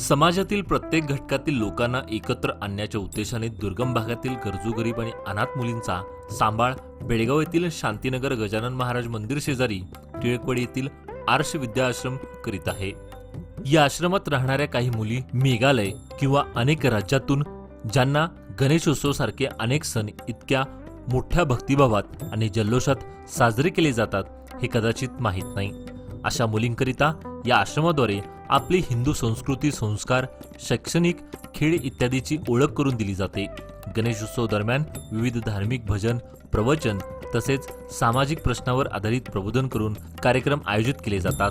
समाजातील प्रत्येक घटकातील लोकांना एकत्र आणण्याच्या उद्देशाने दुर्गम भागातील गरजू गरीब आणि अनाथ मुलींचा सांभाळ बेळगाव येथील शांतीनगर गजानन महाराज मंदिर शेजारी टिळकवाडी येथील आर्ष विद्या आश्रम करीत आहे. या आश्रमात राहणाऱ्या काही मुली मेघालय किंवा अनेक राज्यातून ज्यांना गणेशोत्सव सारखे अनेक सण इतक्या मोठ्या भक्तिभावात आणि जल्लोषात साजरे केले जातात हे कदाचित माहीत नाही. अशा मुलींकरिता या आश्रमाद्वारे आपली हिंदू संस्कृती संस्कार शैक्षणिक खेळ इत्यादीची ओळख करून दिली जाते. गणेशोत्सव दरम्यान विविध धार्मिक भजन प्रवचन तसेच सामाजिक प्रश्नावर आधारित प्रबोधन करून कार्यक्रम आयोजित केले जातात.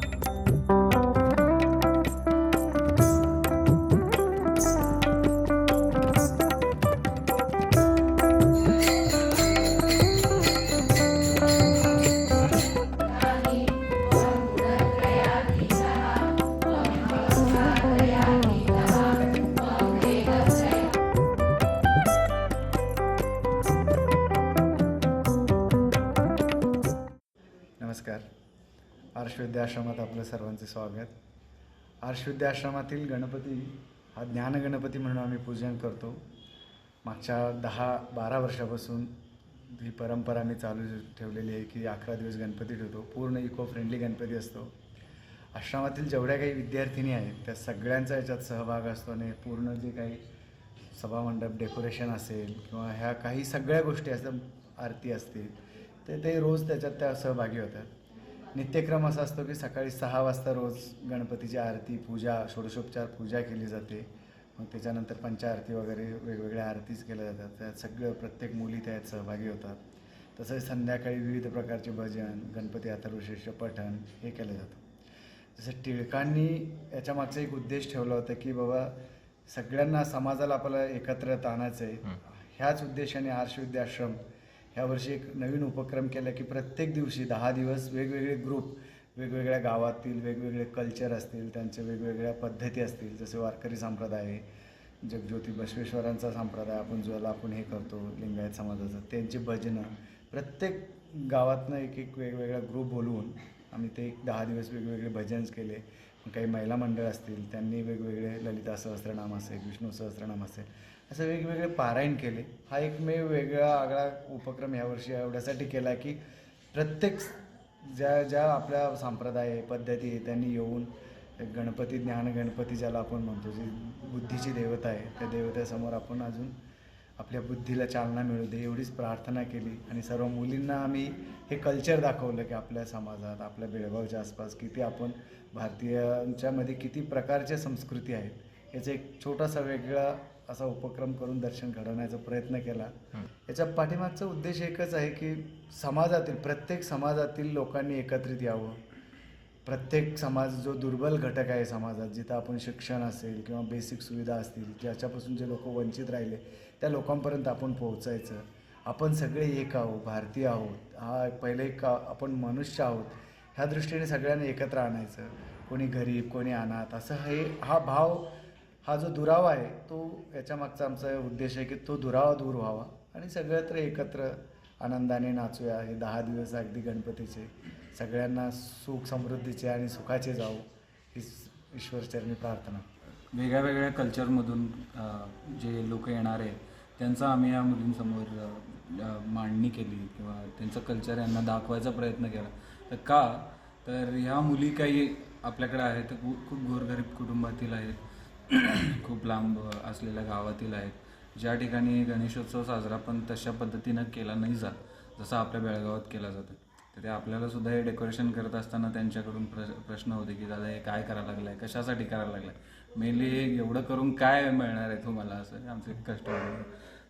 आश्रमात आपलं सर्वांचे स्वागत. आर्षविद्या आश्रमातील गणपती हा ज्ञानगणपती म्हणून आम्ही पूजन करतो. मागच्या दहा बारा वर्षापासून ही परंपरा आम्ही चालू ठेवलेली आहे की अकरा दिवस गणपती ठेवतो. पूर्ण इको फ्रेंडली गणपती असतो. आश्रमातील जेवढ्या काही विद्यार्थिनी आहेत त्या सगळ्यांचा याच्यात सहभाग असतो आणि पूर्ण जे काही सभामंडप डेकोरेशन असेल किंवा ह्या काही सगळ्या गोष्टी असतात आरती असतील ते ते रोज त्याच्यात त्या सहभागी होतात. नित्यक्रम असा असतो की सकाळी सहा वाजता रोज गणपतीची आरती पूजा षोडशोपचार पूजा केली जाते. मग त्याच्यानंतर पंचारती वगैरे वेगवेगळ्या आरतीच केल्या जातात. त्यात सगळं प्रत्येक मुली त्यात सहभागी होतात. तसंच संध्याकाळी विविध प्रकारचे भजन गणपती अथर्वशीर्ष पठण हे केलं जातं. जसं टिळकांनी याच्या मागचा एक उद्देश ठेवला होता की बाबा सगळ्यांना समाजाला आपल्याला एकत्र आणायचं आहे ह्याच उद्देशाने आर्षविद्या ह्यावर्षी ह्या वर्षी एक नवीन उपक्रम केला की प्रत्येक दिवशी दहा दिवस वेगवेगळे ग्रुप वेगवेगळ्या गावातील वेगवेगळे कल्चर असतील त्यांच्या वेगवेगळ्या पद्धती असतील जसे वारकरी संप्रदाय आहे, जगज्योती बसवेश्वरांचा संप्रदाय आपण ज्याला आपण हे करतो लिंगायत समाजाचं त्यांची भजनं. प्रत्येक गावातनं एक एक वेगवेगळा ग्रुप बोलवून आम्ही ते एक दहा दिवस वेगवेगळे भजन्स केले. काही महिला मंडळ असतील त्यांनी वेगवेगळे ललिता सहस्रनाम असेल विष्णू सहस्रनाम असेल असं वेगवेगळे पारायण केले. हा एकमेव वेगळा आगळा उपक्रम यावर्षी एवढ्यासाठी केला की प्रत्येक ज्या ज्या आपल्या संप्रदाय पद्धती आहे त्यांनी येऊन गणपती ज्ञान गणपती ज्याला आपण म्हणतो जी बुद्धीची देवता आहे त्या देवतेसमोर आपण अजून आपल्या बुद्धीला चालना मिळू दे एवढीच प्रार्थना केली. आणि सर्व मुलींना आम्ही हे कल्चर दाखवलं की आपल्या समाजात आपल्या बेळगावच्या आसपास किती आपण भारतीयांच्यामध्ये किती प्रकारच्या संस्कृती आहेत याचा एक छोटासा वेगळा असा उपक्रम करून दर्शन घडवण्याचा प्रयत्न केला. याच्या पाठीमागचा उद्देश एकच आहे की समाजातील प्रत्येक समाजातील लोकांनी एकत्रित यावं. प्रत्येक समाज जो दुर्बल घटक आहे समाजात जिथं आपण शिक्षण असेल किंवा बेसिक सुविधा असतील ज्याच्यापासून जे लोक वंचित राहिले त्या लोकांपर्यंत आपण पोहोचायचं. आपण सगळे एक आहोत भारतीय आहोत. हा पहिले एक आपण मनुष्य आहोत. ह्या दृष्टीने सगळ्यांना एकत्र आणायचं. कोणी गरीब कोणी अनाथ असं हे हा भाव हा जो दुरावा आहे तो याच्या मागचा आमचा उद्देश आहे की तो दुरावा दूर व्हावा. आणि सगळत्र एकत्र आनंदाने नाचूया हे दहा दिवस अगदी गणपतीचे सगळ्यांना सुख समृद्धीचे आणि सुखाचे जाऊ ही ईश्वरचरणी प्रार्थना. वेगळ्या वेगळ्या कल्चरमधून जे लोक येणार आहेत त्यांचा आम्ही या मुलींसमोर मांडणी केली किंवा त्यांचं कल्चर यांना दाखवायचा प्रयत्न केला. तर का? तर ह्या मुली काही आपल्याकडे आहेत तर खूप गोरगरीब कुटुंबातील आहेत. खूप लांब असलेल्या गावातील आहेत. ज्या ठिकाणी गणेशोत्सव साजरा पण तशा पद्धतीनं केला नाही जात जसं आपल्या बेळगावात केला जातो तर ते आपल्याला सुद्धा हे डेकोरेशन करत असताना त्यांच्याकडून प्र प्रश्न होते की दादा हे काय करायला लागलं आहे कशासाठी करायला लागलं आहे मेनली हे एवढं करून काय मिळणार आहे तुम्हाला असं आमचे कस्टमर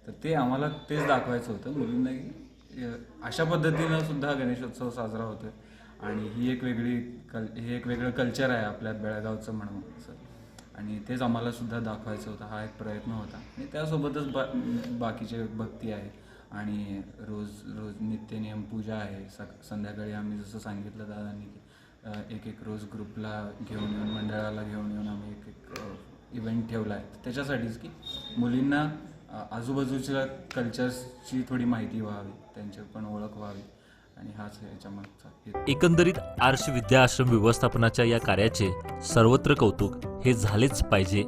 तर ते आम्हाला तेच दाखवायचं होतं. मुलींना की अशा पद्धतीनं सुद्धा गणेशोत्सव साजरा होतो आणि ही एक वेगळी कल हे एक वेगळं कल्चर आहे आपल्या बेळगावचं म्हणून असं. आणि तेच आम्हाला सुद्धा दाखवायचं होतं. हा एक प्रयत्न होता. आणि त्यासोबतच बा बाकीचे भक्ती आहे आणि रोज रोज नित्यनियम पूजा आहे. सक संध्याकाळी आम्ही जसं सांगितलं दादांनी की एक एक रोज ग्रुपला घेऊन येऊन मंडळाला घेऊन येऊन आम्ही एक एक इव्हेंट ठेवला आहे. त्याच्यासाठीच की मुलींना आजूबाजूच्या कल्चर्सची थोडी माहिती व्हावी. त्यांची पण ओळख व्हावी. आणि हाच एकंदरीत आर्ष विद्या आश्रम व्यवस्थापनाच्या या कार्याचे सर्वत्र कौतुक हे झालेच पाहिजे.